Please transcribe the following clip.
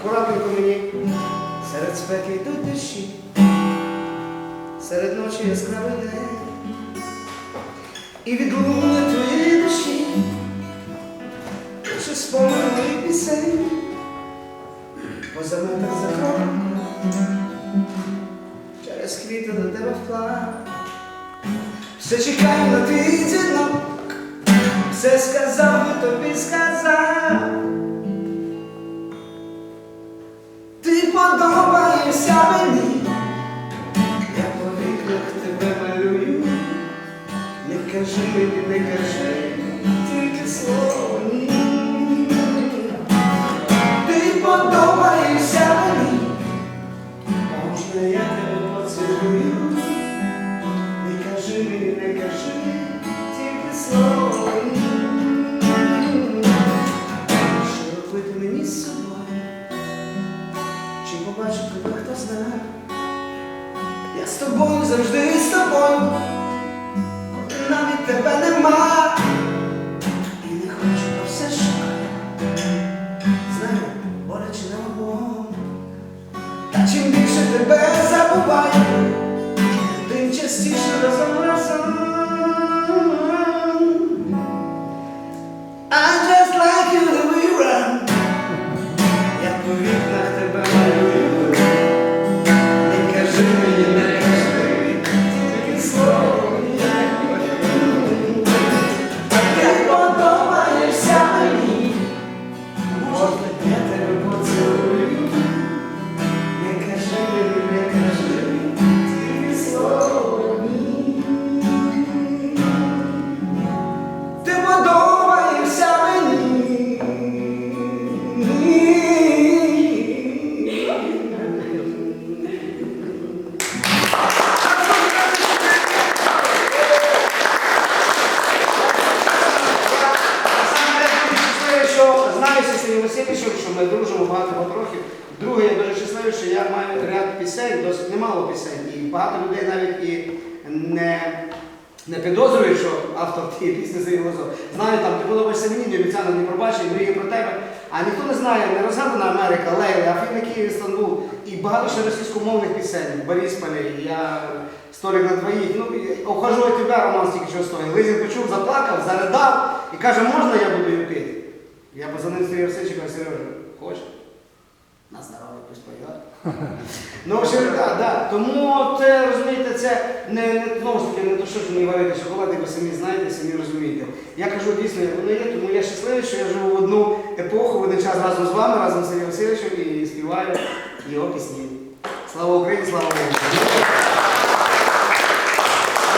акуратненько мені. Серед спеки йдуть дощі, серед ночі яскравий. І від луни твоєї душі, чи спомин моїх пісень, поза метр за кроком, через квіти до тебе вплав. Все чекаю на твій дзвінок, все сказав, тобі сказав. Кажи не кажи, тільки слово ні. Ти подобаєшся мені, можна я тебе поцілую. Не кажи не кажи, тільки слово ні. Що робити мені з собою? Чи побачу тебе, хто знає? Я з тобою завжди з тобою, тебе нема. І не хочу, а все шукаю. Знаю, боляче не могу. Та чим більше тебе забуваю, тим частіше разом Сергій Васильовичем, що ми дружимо багато потрохи. Друге, я дуже щасливий, що я маю ряд пісень, досить немало пісень. І багато людей навіть і не, не підозрюють, що автор тієї пісні Лозов. Знаю, там ти подобаєшся мені, не обіцяно, не пробачив, мріє про тебе. А ніхто не знає, не розгадана Америка, Лейли, Афіна Київ, Істанбул і багато ще російськомовних пісень. Борисполі, я столик на двоїх. Ну, обхожу я тебе, Роман стільки чого стоїть. Лизін почув, заплакав, заридав і каже, можна я буду її пити? Я позвонив Сергію Васильовичу, кажу, Сережа, хочеш? На здоров'я пусть поїде. Ну, в общем, так, да. Тому це, розумієте, це не, не знову ж таки не то, що мені варити шоколад, і ви самі знаєте, самі розумієте. Я кажу дійсно, як воно є, тому я щасливий, що я живу в одну епоху, в один час разом з вами, разом з Сергієм Васильовичем і співаю його пісні. Слава Україні, слава Україні!